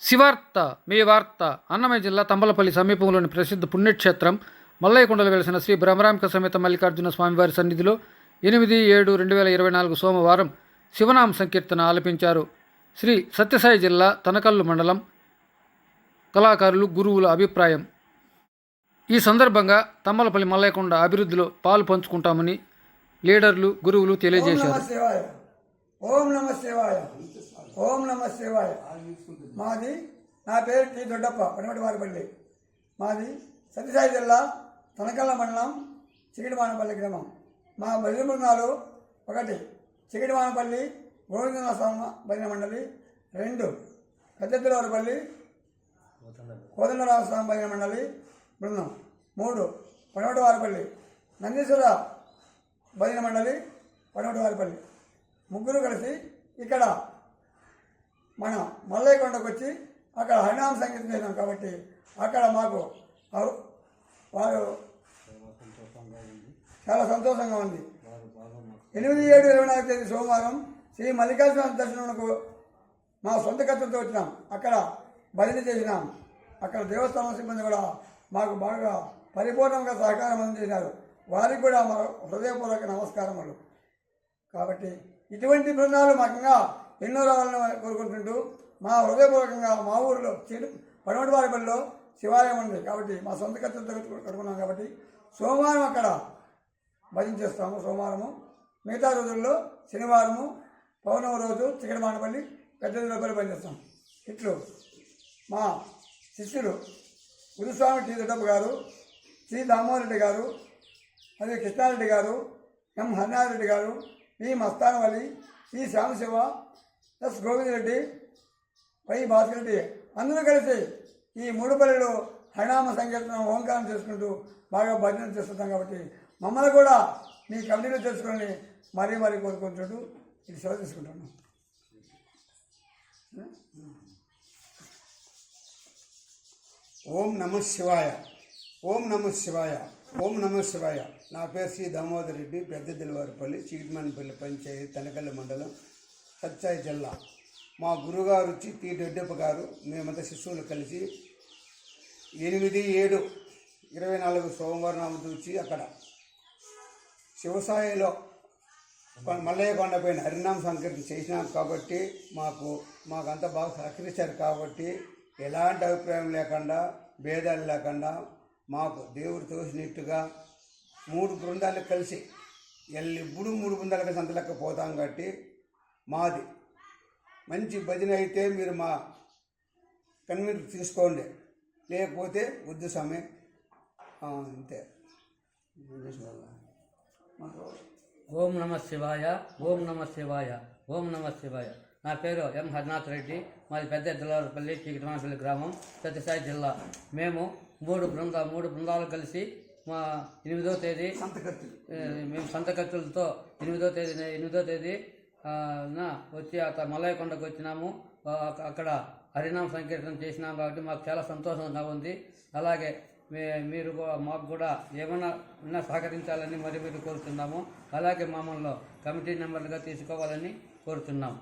శివార్త మీ వార్త అన్నమయ్య జిల్లా తంబలపల్లి సమీపంలోని ప్రసిద్ధ పుణ్యక్షేత్రం మల్లయ్యకొండలు వెలిసిన శ్రీ బ్రహ్మరాంక సమేత మల్లికార్జున స్వామివారి సన్నిధిలో ఎనిమిది ఏడు రెండు వేల ఇరవై నాలుగు సోమవారం శివనామ సంకీర్తన ఆలపించారు. శ్రీ సత్యసాయి జిల్లా తనకల్లు మండలం కళాకారులు గురువుల అభిప్రాయం. ఈ సందర్భంగా తమ్మలపల్లి మల్లయ్యకొండ అభివృద్ధిలో పాలు పంచుకుంటామని లీడర్లు గురువులు తెలియజేశారు. ఓం నమ శివాయ. ఓం నమ శివాయ. మాది నా పేరు టి దొడ్డప్ప పనిమటి వారిపల్లి. మాది సత్యసాయి జిల్లా తనకల్ల మండలం చిగిడిమానపల్లి గ్రామం. మా భజన బృందాలు ఒకటి చిగిడిమానపల్లి గోవిందనాథ స్వామి భజన మండలి రెండు పెద్దతిలవారిపల్లి కోదండరామ స్వామి భజన మండలి బృందం. మూడు పనవటి వారిపల్లి నందీశ్వర భజన మండలి పనవటి వారిపల్లి. ముగ్గురు కలిసి ఇక్కడ మన మల్లయ్యకొండకు వచ్చి అక్కడ హరినామ సంగీతం చేసాం కాబట్టి అక్కడ మాకు వారు చాలా సంతోషంగా ఉంది. ఎనిమిది ఏడు ఇరవై నాలుగు తేదీ సోమవారం శ్రీ మల్లికార్జున దర్శనంకు మా సొంత ఖర్చులతో వచ్చినాం. అక్కడ బదిలీ చేసినాం. అక్కడ దేవస్థానం సిబ్బంది కూడా మాకు బాగా పరిపూర్ణంగా సహకారం అందించారు. వారికి కూడా మా హృదయపూర్వక నమస్కారములు. కాబట్టి ఇటువంటి బృందాలు మాకంగా ఎన్నో రావాలని కోరుకుంటుంటూ మా హృదయపూర్వకంగా మా ఊరిలో పడమటి వారిపల్లిలో శివాలయం ఉంది కాబట్టి మా సొంత ఖర్చులతో కట్టుకున్నాం కాబట్టి సోమవారం అక్కడ భజన చేస్తాము సోమవారము. మిగతా రోజుల్లో శనివారము పౌర్ణమి రోజు చిక్కడమానపల్లి పెద్ద లోపలి పనిచేస్తాం ఇట్లు మా శిష్యులు గురుస్వామి టీ దొడ్డప్ప గారు శ్రీ దామోదరెడ్డి గారు అదే కృష్ణారెడ్డి గారు ఎం హరినారెడ్డి గారు V Mastanavalli C Shyamashiva S Govindareddy Y Bhaskar Reddy అందరూ కలిసి ఈ మూడు పల్లెలు హరినామ సంకీర్తనం ఓంకారం చేసుకుంటూ బాగా భజన చేస్తుంటాం కాబట్టి మమ్మల్ని కూడా మీ కమిటీలో తెలుసుకొని మరీ మరీ కోరుకుంటుంటూ ఇది సెలవు తీసుకుంటాను ఓం నమ శివాయ ఓం నమ శివాయ. ఓం నమ శివాయ. నా పేరు శ్రీ దామోదర్ రెడ్డి పెద్ద దిల్వారిపల్లి చీకటిమానిపల్లి పంచాయతీ తనకల్లి మండలం సత్యాయి జిల్లా. మా గురుగారు వచ్చి టీ. దొడ్డప్ప గారు మేమంతా శిశువులు కలిసి ఎనిమిది ఏడు ఇరవై నాలుగు సోమవారం నామతో వచ్చి అక్కడ శివసాయిలో మల్లయ్య కొండ పైన హరినామ సంకీర్తన చేసినాం కాబట్టి మాకు మాకంతా బాగా సహకరించారు కాబట్టి ఎలాంటి అభిప్రాయం లేకుండా భేదాలు లేకుండా మాకు దేవుడు తోసినట్టుగా మూడు బృందాలు కలిసి ఎల్లిప్పుడు మూడు బృందాలకు సంత పోతాం కాబట్టి మాది. మంచి భజన అయితే మీరు మా కన్వీన్ తీసుకోండి. లేకపోతే వద్దు స్వామి. అంతే. ఓం నమ శివాయ ఓం నమ శివాయ ఓం నమ శివాయ. నా పేరు ఎం హరినాథ్ రెడ్డి. మాది పెద్ద ఎద్దలపల్లి చీకటమానపల్లి గ్రామం సత్యసాయి జిల్లా. మేము మూడు బృంద మూడు బృందాలు కలిసి మా ఎనిమిదో తేదీ మేము సంత ఖర్చులతో ఎనిమిదో తేదీ ఎనిమిదో తేదీ నా వచ్చి అక్కడ మల్లయ్య కొండకు వచ్చినాము. అక్కడ హరినామ సంకీర్తన చేసినాం కాబట్టి మాకు చాలా సంతోషంగా ఉంది. అలాగే మీ మీరు మాకు కూడా ఏమైనా ఉన్నా సహకరించాలని మరి మీరు కోరుతున్నాము. అలాగే మమ్మల్ని కమిటీ మెంబర్లుగా తీసుకోవాలని కోరుతున్నాము